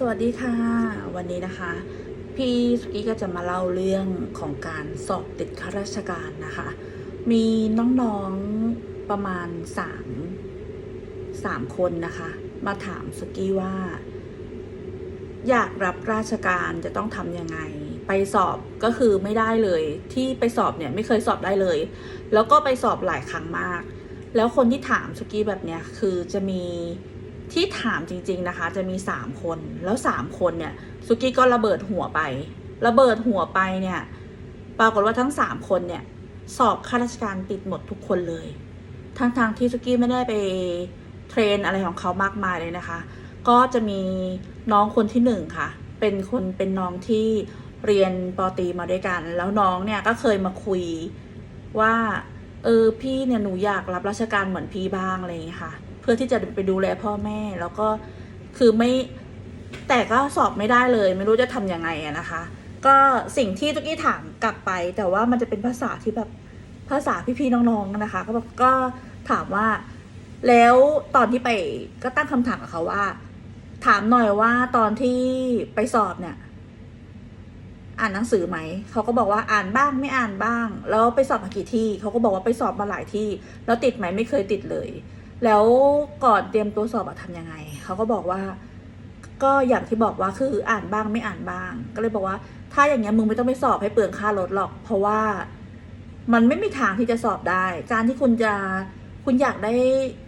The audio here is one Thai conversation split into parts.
สวัสดีค่ะ วันนี้นะคะ พี่สุกี้ก็จะมาเล่าเรื่องของการสอบติดข้าราชการนะคะ มีน้องๆประมาณสามสามคนนะคะ มาถามสุกี้ว่า อยากรับราชการจะต้องทำยังไง ไปสอบก็คือไม่ได้เลยที่ไปสอบเนี่ยไม่เคยสอบได้เลย แล้วก็ไปสอบหลายครั้งมาก แล้วคนที่ถามสุกี้แบบเนี้ยคือจะมี ที่ถามจริง ๆนะคะ จะมีสามคนแล้วสามคนเนี่ยสุกี้ก็ระเบิดหัวไป ระเบิดหัวไปเนี่ยปรากฏว่าทั้งสามคนเนี่ยสอบข้าราชการติดหมดทุกคนเลยทั้งๆทที่สุกี้ไม่ได้ไปเทรนอะไรของเขามากมายเลยนะคะ ก็จะมีน้องคนที่หนึ่งค่ะ เป็นคนเป็นน้องที่เรียนปอตีมาด้วยกัน แล้วน้องเนี่ยก็เคยมาคุยว่า เออพี่เนี่ยหนูอยากรับราชการเหมือนพี่บ้างอะไรอย่างเงี้ยค่ะ พื่อที่จะไปดูแลพ่อแม่ แล้วก็คือไม่แต่ก็สอบไม่ได้เลย ไม่รู้จะทำยังไงอะนะคะ ก็สิ่งที่ตุกกี้ถามกลับไป แต่ว่ามันจะเป็นภาษาที่แบบภาษาพี่ๆน้องๆนะคะ ก็บอกก็ถามว่า แล้วตอนที่ไปก็ตั้งคำถามกับเขาว่า ถามหน่อยว่าตอนที่ไปสอบเนี่ย อ่านหนังสือไหมเขาก็บอกว่าอ่านบ้างไม่อ่านบ้าง แล้วไปสอบมากี่ที่เขาก็บอกว่าไปสอบมาหลายที่ แล้วติดไหมไม่เคยติดเลย แล้วก่อนเตรียมตัวสอบอะทำยังไง เขาก็บอกว่า ก็อย่างที่บอกว่าคืออ่านบ้างไม่อ่านบ้าง ก็เลยบอกว่า ถ้าอย่างเงี้ยมึงไม่ต้องไปสอบให้เปลืองค่ารถหรอก เพราะว่ามันไม่มีทางที่จะสอบได้ การที่คุณจะคุณอยากได้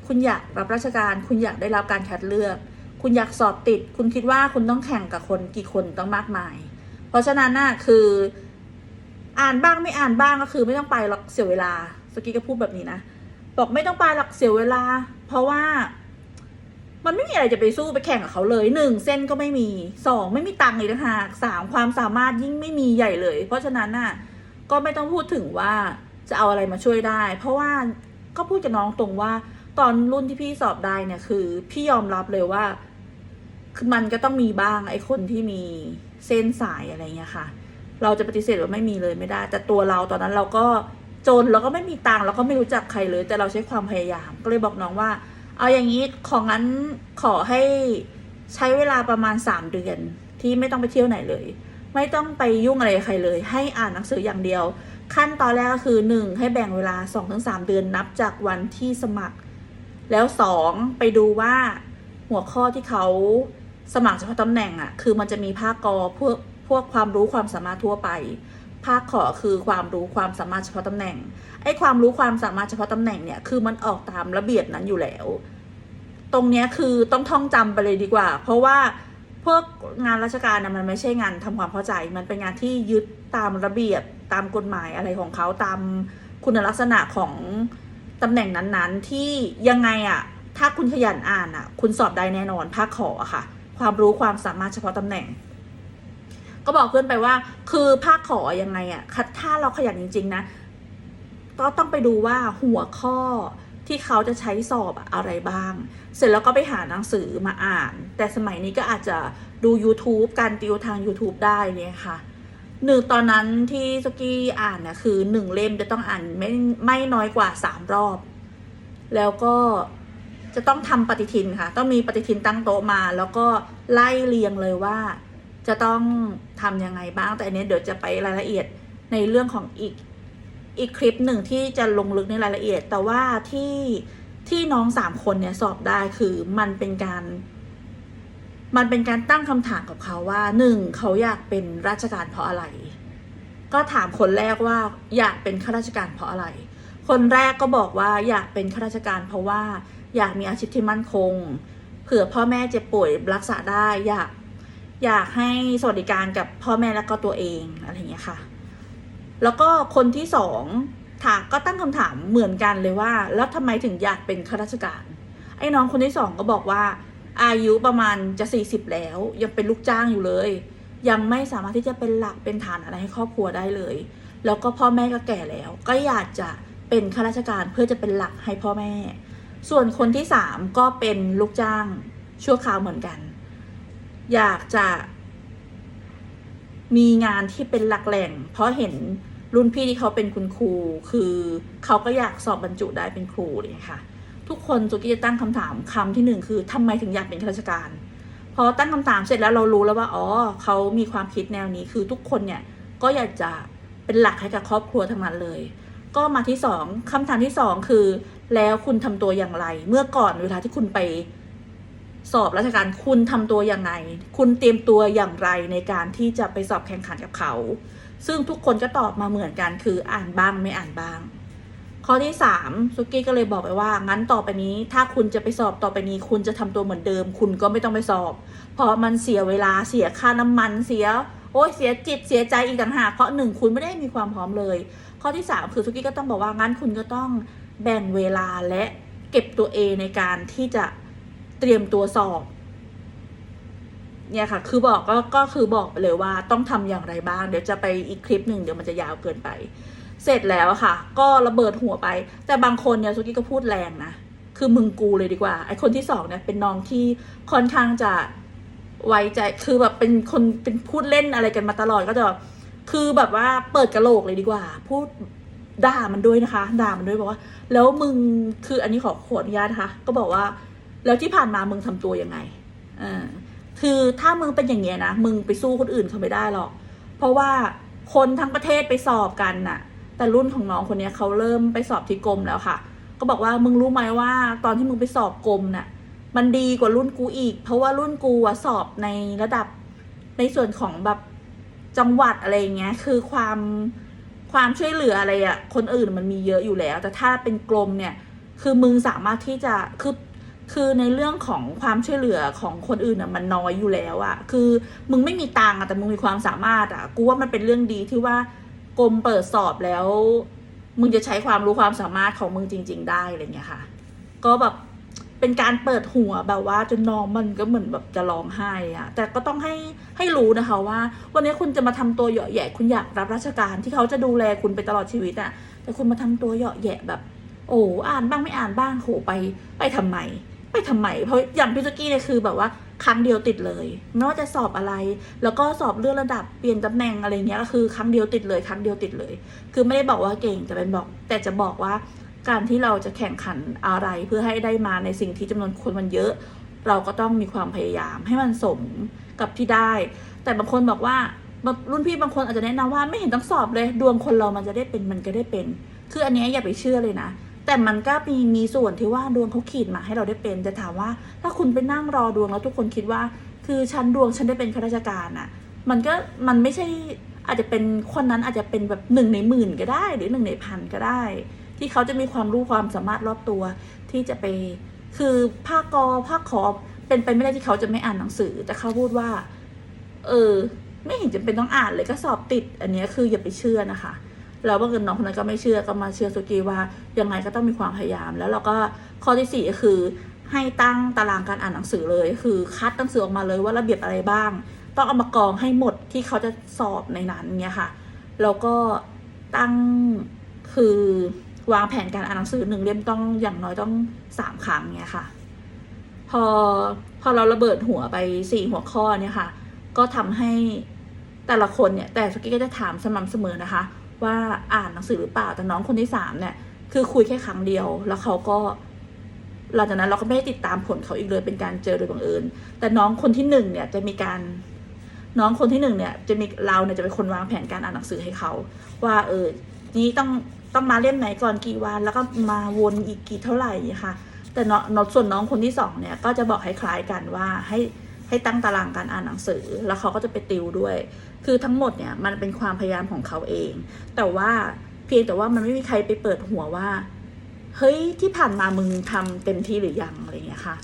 คุณอยากรับราชการ คุณอยากได้รับการคัดเลือก คุณอยากสอบติด คุณคิดว่าคุณต้องแข่งกับคนกี่คนต้องมากมาย เพราะฉะนั้นน่ะคือ อ่านบ้างไม่อ่านบ้างก็คือไม่ต้องไปหรอกเสียเวลา สกี้ก็พูดแบบนี้นะ บอกไม่ต้องไปหรอกเสียเวลา เพราะว่า มันไม่มีอะไรจะไปสู้ไปแข่งกับเขาเลยหนึ่งเส้นก็ไม่มีสองไม่มีตังค์อีกต่างหากสามความสามารถยิ่งไม่มีใหญ่เลย เพราะฉะนั้นน่ะ ก็ไม่ต้องพูดถึงว่าจะเอาอะไรมาช่วยได้ เพราะว่าก็พูดกับน้องตรงว่าตอนรุ่นที่พี่สอบได้เนี่ยคือ พี่ยอมรับเลยว่าคือมันก็ต้องมีบ้างไอ้คนที่มีเส้นสายอะไรเงี้ยค่ะ เราจะปฏิเสธว่าไม่มีเลยไม่ได้ แต่ตัวเราตอนนั้นเราก็ จนเราก็ไม่มีตังค์เราก็ไม่รู้จักใครเลย แต่เราใช้ความพยายาม ก็เลยบอกน้องว่า เอาอย่างนี้ของงั้นขอให้ใช้เวลาประมาณสามเดือนที่ไม่ต้องไปเที่ยวไหนเลย ไม่ต้องไปยุ่งอะไรใครเลย ให้อ่านหนังสืออย่างเดียว ขั้นตอนแรกก็คือหนึ่งให้แบ่งเวลาสองถึงสามเดือนนับจากวันที่สมัคร แล้วสองไปดูว่าหัวข้อที่เขาสมัครเฉพาะตำแหน่งอะ่ะคือมันจะมีภาคกอพวกพวกความรู้ความสามารถทั่วไป ภาคขอคือความรู้ความสามารถเฉพาะตำแหน่ง ไอ้ความรู้ความสามารถเฉพาะตำแหน่งเนี่ยคือมันออกตามระเบียบนั้นอยู่แล้ว ตรงเนี้ยคือต้องท่องจำไปเลยดีกว่า เพราะว่าพวกงานราชการนะมันไม่ใช่งานทำความเข้าใจ มันเป็นงานที่ยึดตามระเบียบตามกฎหมายอะไรของเขาตามคุณลักษณะของตำแหน่งนั้นๆ ที่ยังไงอะถ้าคุณขยันอ่านอะคุณสอบได้แน่นอนภาคขอค่ะ ความรู้ความสามารถเฉพาะตำแหน่ง ก็บอกเพื่อนไปว่า คือภาคขอยังไงอะถ้าเราขยันจริง ๆ นะ ก็ต้องไปดูว่าหัวข้อที่เขาจะใช้สอบอะไรบ้าง เสร็จแล้วก็ไปหาหนังสือมาอ่าน แต่สมัยนี้ก็อาจจะดู YouTube การติวทาง YouTube ได้เนี่ยค่ะหนึ่งตอนนั้นที่สกี้อ่านนะคือหนึ่งเล่มจะต้องอ่านไม่ไม่น้อยกว่าสามรอบ แล้วก็จะต้องทำปฏิทินค่ะ ต้องมีปฏิทินตั้งโต๊ะมา แล้วก็ไล่เรียงเลยว่า จะต้องทำยังไงบ้างแต่อันนี้เดี๋ยวจะไปรายละเอียดในเรื่องของอีกอีกคลิปหนึ่งที่จะลงลึกในรายละเอียด แต่ว่าที่ที่น้องสามคนเนี่ยสอบได้คือมันเป็นการ มันเป็นการตั้งคำถามกับเขาว่าหนึ่งเขาอยากเป็นราชการเพราะอะไร ก็ถามคนแรกว่าอยากเป็นข้าราชการเพราะอะไร คนแรกก็บอกว่าอยากเป็นข้าราชการเพราะว่า อยากมีอาชีพที่มั่นคง เผื่อพ่อแม่เจ็บป่วยรักษาได้อยาก อยากให้สวัสดิการกับพ่อแม่และก็ตัวเองอะไรอย่างเงี้ยค่ะ แล้วก็คนที่สองถามก็ตั้งคำถามเหมือนกันเลยว่า แล้วทำไมถึงอยากเป็นข้าราชการ ไอ้น้องคนที่สองก็บอกว่า อายุประมาณจะสี่สิบแล้ว ยังเป็นลูกจ้างอยู่เลย ยังไม่สามารถที่จะเป็นหลักเป็นฐานอะไรให้ครอบครัวได้เลย แล้วก็พ่อแม่ก็แก่แล้ว ก็อยากจะเป็นข้าราชการเพื่อจะเป็นหลักให้พ่อแม่ ส่วนคนที่สามก็เป็นลูกจ้างชั่วคราวเหมือนกัน อยากจะ มีงานที่เป็นหลักแหล่ง เพราะเห็นรุ่นพี่ที่เขาเป็นคุณครู คือเขาก็อยากสอบบรรจุได้เป็นครูเลยค่ะ ทุกคนจุกี้จะตั้งคำถามคำที่หนึ่งคือทำไมถึงอยากเป็นข้าราชการพอตั้งคำถามเสร็จแล้วเรารู้แล้วว่าอ๋อเขามีความคิดแนวนี้คือทุกคนเนี่ยก็อยากจะเป็นหลักให้กับครอบครัวทั้งนั้นเลย ก็มาที่สองคำถามที่สองคือ แล้วคุณทำตัวอย่างไร เมื่อก่อนเวลาที่คุณไป สอบราชการคุณทำตัวยังไง คุณเตรียมตัวอย่างไรในการที่จะไปสอบแข่งขันกับเขา ซึ่งทุกคนก็ตอบมาเหมือนกันคืออ่านบ้างไม่อ่านบ้าง ข้อที่สามซุกี้ก็เลยบอกไปว่า งั้นต่อไปนี้ ถ้าคุณจะไปสอบต่อไปนี้ คุณจะทำตัวเหมือนเดิม คุณก็ไม่ต้องไปสอบ เพราะมันเสียเวลาเสียค่าน้ำมันเสีย โอ้ยเสียจิตเสียใจอีกต่างหากเพราะหนึ่งคุณไม่ได้มีความพร้อมเลย ข้อที่สามคือซุกี้ก็ต้องบอกว่างั้นคุณก็ต้องแบ่งเวลาและเก็บตัวเองในการที่จะ เตรียมตัวสอบ เนี่ยค่ะ คือบอกก็ก็คือบอกไปเลยว่าต้องทำอย่างไรบ้าง เดี๋ยวจะไปอีกคลิปหนึ่งเดี๋ยวมันจะยาวเกินไป เสร็จแล้วอะค่ะ ก็ระเบิดหัวไป แต่บางคนเนี่ยซุกี้ก็พูดแรงนะ คือมึงกูเลยดีกว่า ไอคนที่สองเนี่ยเป็นน้องที่ค่อนข้างจะไว้ใจ คือแบบเป็นคนเป็นพูดเล่นอะไรกันมาตลอดก็จะแบบคือแบบว่าเปิดกระโหลกเลยดีกว่า พูดด่ามันด้วยนะคะ ด่ามันด้วยบอกว่า แล้วมึงคืออันนี้ขอขออนุญาตนะคะ ก็บอกว่า แล้วที่ผ่านมามึงทำตัวยังไงอ่าคือถ้ามึงเป็นอย่างเงี้ยนะมึงไปสู้คนอื่นเขาไม่ได้หรอก เพราะว่าคนทั้งประเทศไปสอบกันน่ะ แต่รุ่นของน้องคนนี้เขาเริ่มไปสอบที่กรมแล้วค่ะ ก็บอกว่ามึงรู้ไหมว่าตอนที่มึงไปสอบกรมน่ะ มันดีกว่ารุ่นกูอีก เพราะว่ารุ่นกูอะสอบในระดับในส่วนของแบบจังหวัดอะไรเงี้ย คือความความช่วยเหลืออะไรอะคนอื่นมันมีเยอะอยู่แล้ว แต่ถ้าเป็นกรมเนี่ย คือมึงสามารถที่จะคือ คือในเรื่องของความช่วยเหลือของคนอื่นอะมันน้อยอยู่แล้วอะคือมึงไม่มีตังค์อะแต่มึงมีความสามารถอะกูว่ามันเป็นเรื่องดีที่ว่ากรมเปิดสอบแล้ว มึงจะใช้ความรู้ความสามารถของมึงจริง ๆ ได้อะไรเงี้ยค่ะ ก็แบบเป็นการเปิดหัวแบบว่าจนน้องมันก็เหมือนแบบจะร้องไห้อะแต่ก็ต้องให้ให้รู้นะคะว่า วันนี้คุณจะมาทำตัวเหยาะแยะคุณอยากรับราชการที่เขาจะดูแลคุณไปตลอดชีวิตอะแต่คุณมาทำตัวเหยาะแยะแบบ โอ้อ่านบ้างไม่อ่านบ้างโหไปไปทำไม ไปทำไม เพราะอย่างพิซกี้เนี่ยคือแบบว่าครั้งเดียวติดเลยไม่ว่าจะสอบอะไร แล้วก็สอบเลื่อนระดับเปลี่ยนตำแหน่งอะไรเงี้ยก็คือครั้งเดียวติดเลยครั้งเดียวติดเลย คือไม่ได้บอกว่าเก่งแต่เป็นบอก แต่จะบอกว่าการที่เราจะแข่งขันอะไรเพื่อให้ได้มาในสิ่งที่จำนวนคนมันเยอะ เราก็ต้องมีความพยายามให้มันสมกับที่ได้ แต่บางคนบอกว่ารุ่นพี่บางคนอาจจะแนะนำว่าไม่เห็นต้องสอบเลย ดวงคนเรามันจะได้เป็นมันก็ได้เป็น คืออันเนี้ยอย่าไปเชื่อเลยนะ แต่มันก็มีมีส่วนที่ว่าดวงเขาขีดมาให้เราได้เป็น แต่ถามว่า ถ้าคุณไปนั่งรอดวงแล้วทุกคนคิดว่า คือฉันดวงฉันได้เป็นข้าราชการอะมันก็มันไม่ใช่อาจจะเป็นคนนั้นอาจจะเป็นแบบหนึ่งในหมื่นก็ได้ หรือหนึ่งในพันก็ได้ ที่เขาจะมีความรู้ความสามารถรอบตัว ที่จะไปคือภาคกอภาคขอเป็นไปไม่ได้ที่เขาจะไม่อ่านหนังสือ แต่เขาพูดว่า เออ ไม่เห็นจะเป็นต้องอ่านเลยก็สอบติด อันนี้คืออย่าไปเชื่อนะคะ แล้วบังเอิญน้องคนนั้นก็ไม่เชื่อก็มาเชื่อสุกีว่ายังไงก็ต้องมีความพยายาม แล้วเราก็ข้อที่สี่ก็คือ ให้ตั้งตารางการอ่านหนังสือเลย คือคัดหนังสือออกมาเลยว่าระเบียบอะไรบ้าง ต้องเอามากองให้หมดที่เขาจะสอบในนั้นเนี่ยค่ะแล้วก็ตั้งคือวางแผนการอ่านหนังสือหนึ่งเล่มต้องอย่างน้อยต้องสามครั้งเนี่ยค่ะ พอพอเราระเบิดหัวไปสี่หัวข้อเนี่ยค่ะ ก็ทำให้แต่ละคนเนี่ยแต่สกี้ก็จะถามสม่ำเสมอนะคะ ว่าอ่านหนังสือหรือเปล่า แต่น้องคนที่สามเนี่ย คือคุยแค่ครั้งเดียว แล้วเขาก็ หลังจากนั้นเราก็ไม่ได้ติดตามผลเขาอีกเลยเป็นการเจอโดยบังเอิญ แต่น้องคนที่หนึ่งเนี่ยจะมีการน้องคนที่หนึ่งเนี่ยจะมีเราเนี่ยจะเป็นคนวางแผนการอ่านหนังสือให้เขา ว่าเออ นี้ต้องต้องมาเล่มไหนก่อนกี่วัน แล้วก็มาวนอีกกี่เท่าไหร่ค่ะ แต่น้องส่วนน้องคนที่สองเนี่ยก็จะบอกคล้ายๆกันว่าให้ให้ตั้งตารางการอ่านหนังสือ แล้วเขาก็จะไปติวด้วย คือทั้งหมดเนี่ยมันเป็นความพยายามของเขาเอง แต่ว่าเพียงแต่ว่ามันไม่มีใครไปเปิดหัวว่า เฮ้ยที่ผ่านมามึงทำเต็มที่หรือยังอะไรเงี้ยค่ะ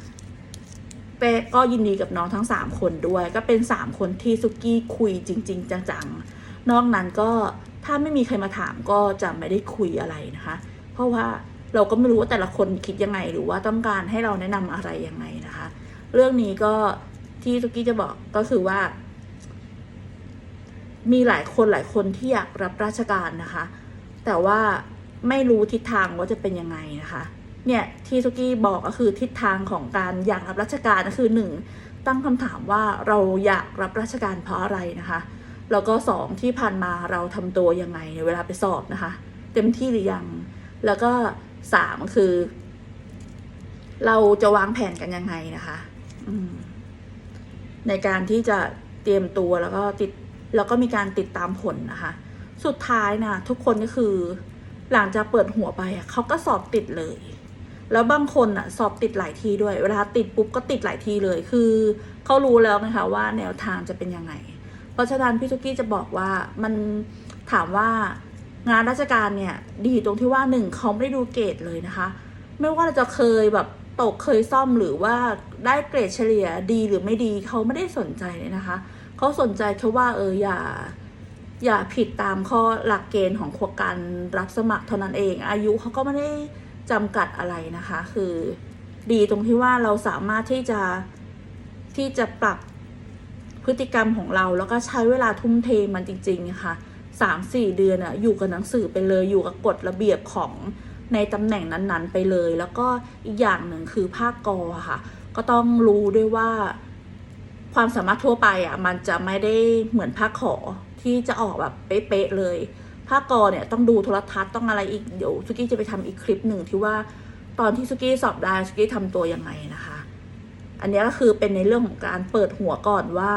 เป้ก็ยินดีกับน้องทั้งสามคนด้วย ก็เป็นสามคนที่ซุกี้คุยจริง ๆ จังๆ นอกนั้นก็ถ้าไม่มีใครมาถามก็จะไม่ได้คุยอะไรนะคะ เพราะว่าเราก็ไม่รู้ว่าแต่ละคนคิดยังไง หรือว่าต้องการให้เราแนะนำอะไรยังไงนะคะ เรื่องนี้ก็ที่ซุกี้จะบอกก็คือว่า มีหลายคนหลายคนที่อยากรับราชการนะคะ แต่ว่าไม่รู้ทิศทางว่าจะเป็นยังไงนะคะ เนี่ยที่ซุกี้บอกก็คือทิศทางของการอยากรับราชการก็คือหนึ่งตั้งคำถามว่าเราอยากรับราชการเพราะอะไรนะคะแล้วก็สองที่ผ่านมาเราทำตัวยังไงในเวลาไปสอบนะคะ เต็มที่หรือยัง แล้วก็สามคือ เราจะวางแผนกันยังไงนะคะในการที่จะเตรียมตัวแล้วก็ติด แล้วก็มีการติดตามผลนะคะ สุดท้ายนะทุกคนก็คือ หลังจากเปิดหัวไปเขาก็สอบติดเลย แล้วบางคนอะสอบติดหลายทีด้วย เวลาติดปุ๊บก็ติดหลายทีเลย คือเขารู้แล้วนะคะว่าแนวทางจะเป็นยังไง เพราะฉะนั้นพี่ทุกกี้จะบอกว่ามันถามว่างานราชการเนี่ยดีตรงที่ว่าหนึ่งเขาไม่ได้ดูเกรดเลยนะคะ ไม่ว่าเราจะเคยแบบตกเคยซ่อมหรือว่าได้เกรดเฉลี่ยดีหรือไม่ดีเขาไม่ได้สนใจเลยนะคะ เขาสนใจแค่ว่าเอออย่าอย่าผิดตามข้อหลักเกณฑ์ของโครงการรับสมัครเท่านั้นเอง อายุเขาก็ไม่ได้จำกัดอะไรนะคะ คือดีตรงที่ว่าเราสามารถที่จะที่จะปรับพฤติกรรมของเราแล้วก็ใช้เวลาทุ่มเทมันจริงๆนะคะสามสี่เดือนอะอยู่กับหนังสือไปเลยอยู่กับกฎระเบียบของในตำแหน่งนั้นๆ ไปเลย แล้วก็อีกอย่างหนึ่งคือภาคกอค่ะ ก็ต้องรู้ด้วยว่า ความสามารถทั่วไปอะมันจะไม่ได้เหมือนภาคขอที่จะออกแบบเป๊ะๆเลยภาคกอเนี่ยต้องดูโทรทัศน์ต้องอะไรอีกเดี๋ยวสุกี้จะไปทำอีกคลิปหนึ่งที่ว่าตอนที่สุกี้สอบได้สุกี้ทำตัวยังไงนะคะ อันนี้ก็คือเป็นในเรื่องของการเปิดหัวก่อนว่า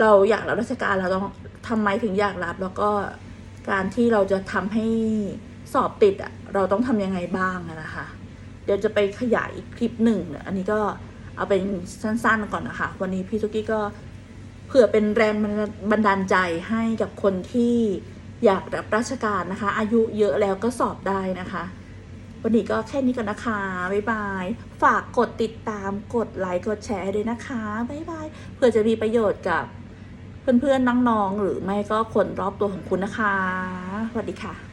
เราอยากรับราชการเราต้องทำไมถึงอยากรับ แล้วก็การที่เราจะทำให้สอบติดอะเราต้องทำยังไงบ้างนะคะ เดี๋ยวจะไปขยายอีกคลิปหนึ่งเนี่ยอันนี้ก็ เอาเป็นสั้นๆก่อนนะคะ วันนี้พี่ทุกี้ก็เผื่อเป็นแรงบันดาลใจให้กับคนที่อยากรับราชการนะคะ อายุเยอะแล้วก็สอบได้นะคะ วันนี้ก็แค่นี้ก่อนนะคะ บ๊ายบาย ฝากกดติดตามกดไลค์กดแชร์ด้วยนะคะ บ๊ายบายเพื่อจะมีประโยชน์กับเพื่อนๆน้องๆหรือไม่ก็คนรอบตัวของคุณนะคะ สวัสดีค่ะ